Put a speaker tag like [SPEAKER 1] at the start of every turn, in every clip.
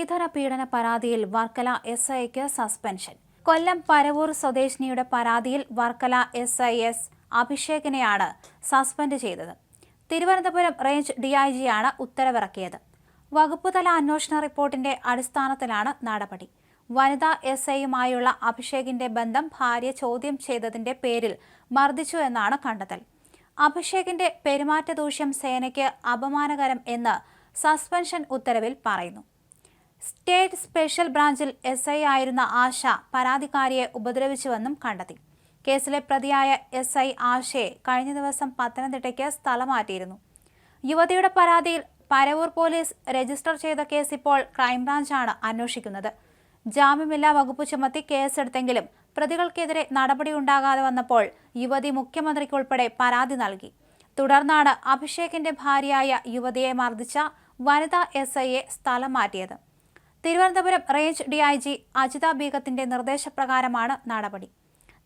[SPEAKER 1] സ്ത്രീധന പീഡന പരാതിയിൽ വർക്കല എസ് ഐക്ക് സസ്പെൻഷൻ കൊല്ലം പരവൂർ സ്വദേശിനിയുടെ പരാതിയിൽ വർക്കല എസ് ഐ എസ് അഭിഷേകിനെയാണ് സസ്പെൻഡ് ചെയ്തത് തിരുവനന്തപുരം റേഞ്ച് ഡിഐജിയാണ് ഉത്തരവിറക്കിയത് വകുപ്പുതല അന്വേഷണ റിപ്പോർട്ടിന്റെ അടിസ്ഥാനത്തിലാണ് നടപടി വനിതാ എസ് ഐയുമായുള്ള അഭിഷേകിന്റെ ബന്ധം ഭാര്യ ചോദ്യം ചെയ്തതിന്റെ പേരിൽ മർദ്ദിച്ചു എന്നാണ് കണ്ടെത്തൽ അഭിഷേകിന്റെ പെരുമാറ്റദൂഷ്യം സേനയ്ക്ക് അപമാനകരം എന്ന് സസ്പെൻഷൻ ഉത്തരവിൽ പറയുന്നു സ്റ്റേറ്റ് സ്പെഷ്യൽ ബ്രാഞ്ചിൽ എസ് ഐ ആയിരുന്ന ആശ പരാതിക്കാരിയെ ഉപദ്രവിച്ചുവെന്നും കണ്ടെത്തി കേസിലെ പ്രതിയായ എസ് ഐ ആശയെ കഴിഞ്ഞ ദിവസം പത്തനംതിട്ടയ്ക്ക് സ്ഥലം മാറ്റിയിരുന്നു യുവതിയുടെ പരാതിയിൽ പരവൂർ പോലീസ് രജിസ്റ്റർ ചെയ്ത കേസ് ഇപ്പോൾ ക്രൈംബ്രാഞ്ചാണ് അന്വേഷിക്കുന്നത് ജാമ്യമില്ലാ വകുപ്പ് ചുമത്തി കേസെടുത്തെങ്കിലും പ്രതികൾക്കെതിരെ ഉണ്ടാകാതെ വന്നപ്പോൾ യുവതി മുഖ്യമന്ത്രിക്കുൾപ്പെടെ പരാതി നൽകി തുടർന്നാണ് അഭിഷേകിന്റെ ഭാര്യയായ യുവതിയെ മർദ്ദിച്ച വനിതാ എസ് ഐയെ സ്ഥലം മാറ്റിയത് Thiruvananthapuram range D I G Ajitha ബീഗത്തിന്റെ നിർദ്ദേശപ്രകാരമാണ് നടപടി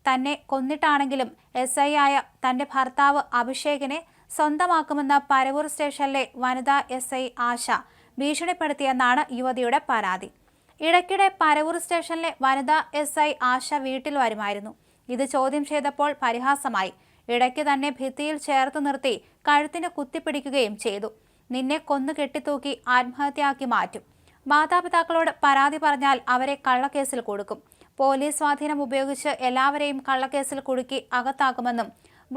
[SPEAKER 1] തന്നെ കൊന്നിട്ടാണെങ്കിലും എസ് ഐ ആയ തന്റെ ഭർത്താവ് അഭിഷേകിനെ സ്വന്തമാക്കുമെന്ന പരവൂർ സ്റ്റേഷനിലെ വനിതാ എസ് ഐ ആശ ഭീഷണിപ്പെടുത്തിയെന്നാണ് യുവതിയുടെ പരാതി ഇടയ്ക്കിടെ പരവൂർ സ്റ്റേഷനിലെ വനിതാ എസ് ഐ ആശ വീട്ടിൽ വരുമായിരുന്നു ഇത് ചോദ്യം ചെയ്തപ്പോൾ പരിഹാസമായി ഇടയ്ക്ക് തന്നെ ഭിത്തിയിൽ ചേർത്ത് നിർത്തി കഴുത്തിന് കുത്തിപ്പിടിക്കുകയും ചെയ്തു നിന്നെ കൊന്നു കെട്ടിത്തൂക്കി ആത്മഹത്യയാക്കി മാറ്റും മാതാപിതാക്കളോട് പരാതി പറഞ്ഞാൽ അവരെ കള്ളക്കേസിൽ കൊടുക്കും പോലീസ് സ്വാധീനം ഉപയോഗിച്ച് എല്ലാവരെയും കള്ളക്കേസിൽ കുടുക്കി അകത്താക്കുമെന്നും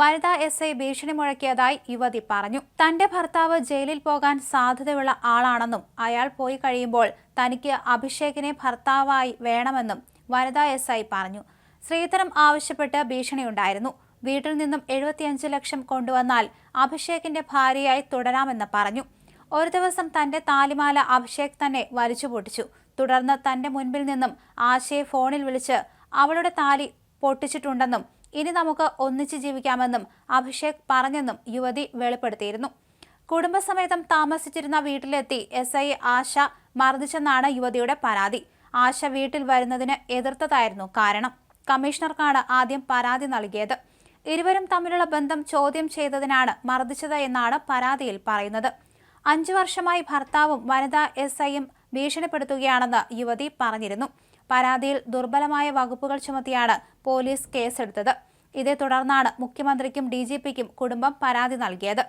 [SPEAKER 1] വനിതാ എസ് ഐ ഭീഷണി മുഴക്കിയതായി യുവതി പറഞ്ഞു തന്റെ ഭർത്താവ് ജയിലിൽ പോകാൻ സാധ്യതയുള്ള ആളാണെന്നും അയാൾ പോയി കഴിയുമ്പോൾ തനിക്ക് അഭിഷേകിനെ ഭർത്താവായി വേണമെന്നും വനിതാ എസ് ഐ പറഞ്ഞു ശ്രീധരം ആവശ്യപ്പെട്ട് ഭീഷണിയുണ്ടായിരുന്നു വീട്ടിൽ നിന്നും എഴുപത്തിയഞ്ച് ലക്ഷം കൊണ്ടുവന്നാൽ അഭിഷേകിന്റെ ഭാര്യയായി തുടരാമെന്ന് പറഞ്ഞു ഒരു ദിവസം തന്റെ താലിമാല അഭിഷേക് തന്നെ വലിച്ചു പൊട്ടിച്ചു തുടർന്ന് തന്റെ മുൻപിൽ നിന്നും ആശയെ ഫോണിൽ വിളിച്ച് അവളുടെ താലി പൊട്ടിച്ചിട്ടുണ്ടെന്നും ഇനി നമുക്ക് ഒന്നിച്ച് ജീവിക്കാമെന്നും അഭിഷേക് പറഞ്ഞെന്നും യുവതി വെളിപ്പെടുത്തിയിരുന്നു കുടുംബസമേതം താമസിച്ചിരുന്ന വീട്ടിലെത്തി എസ് ഐ ആശ മർദ്ദിച്ചെന്നാണ് യുവതിയുടെ പരാതി ആശ വീട്ടിൽ വരുന്നതിന് എതിർത്തതായിരുന്നു കാരണം കമ്മീഷണർക്കാണ് ആദ്യം പരാതി നൽകിയത് ഇരുവരും തമ്മിലുള്ള ബന്ധം ചോദ്യം ചെയ്തതിനാണ് മർദ്ദിച്ചത് എന്നാണ് പരാതിയിൽ പറയുന്നത് അഞ്ചു വർഷമായി ഭർത്താവും വനിതാ എസ് ഐയും ഭീഷണിപ്പെടുത്തുകയാണെന്ന് യുവതി പറഞ്ഞിരുന്നു പരാതിയിൽ ദുർബലമായ വകുപ്പുകൾ ചുമത്തിയാണ് പോലീസ് കേസെടുത്തത് ഇതേ തുടർന്നാണ് മുഖ്യമന്ത്രിക്കും ഡി കുടുംബം പരാതി നൽകിയത്